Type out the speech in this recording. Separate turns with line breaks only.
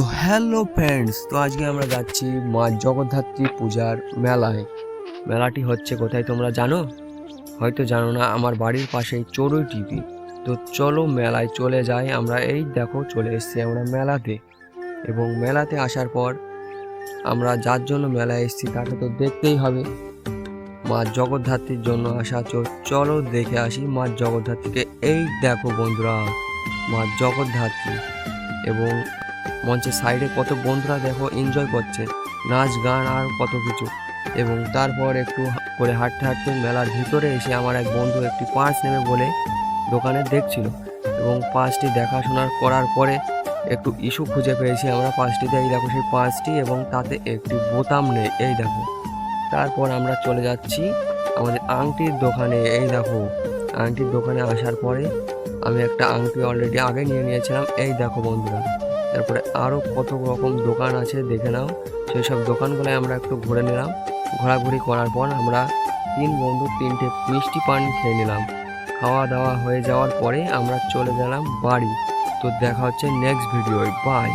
তো hello friends তো আজকে আমরা যাচ্ছি মা জগদ্ধাত্রী পূজার মেলায়। মেলাটি হচ্ছে কোথায় তোমরা জানো? হয়তো জানো না, আমার বাড়ির পাশেই চড়ুই টিভি। তো চলো মেলায় চলে যাই আমরা। এই দেখো চলে এসেছি আমরা মেলাতে। এবং মেলাতে আসার পর আমরা যার জন্য মেলায় এসেছি তাকে তো দেখতেই হবে। মা জগদ্ধাত্রীর জন্য আসা চলো দেখে আসি মা জগদ্ধাত্রীকে। এই দেখো বন্ধুরা, মা জগদ্ধাত্রী। এবং মঞ্চের সাইডে কত বন্ধুরা দেখো এনজয় করছে, নাচ, গান আর কত কিছু। এবং তারপর একটু করে হাঁটতে হাঁটতে মেলার ভিতরে এসে আমার এক বন্ধু একটি পাঁচ নেবে বলে দোকানে দেখছিল। এবং পাঁচটি দেখাশোনার করার পরে একটু ইস্যু খুঁজে পেয়েছি আমরা পাঁচটিতে এই দেখো সেই পাঁচটি এবং তাতে একটি বোতাম নেই, এই দেখো। তারপর আমরা চলে যাচ্ছি আমাদের আংটির দোকানে, এই দেখো। আংটির দোকানে আসার পরে আমি একটা আংটি অলরেডি আগে নিয়ে নিয়েছিলাম, এই দেখো বন্ধুরা। তারপরে আরও কত রকম দোকান আছে দেখে নাও। সেই সব দোকানগুলোয় আমরা একটু ঘুরে নিলাম। ঘোরাঘুরি করার পর আমরা তিন বন্ধু, তিনটে মিষ্টি পান খেয়ে নিলাম। খাওয়া দাওয়া হয়ে যাওয়ার পরে আমরা চলে গেলাম বাড়ি। তো দেখা হচ্ছে নেক্সট ভিডিও বাই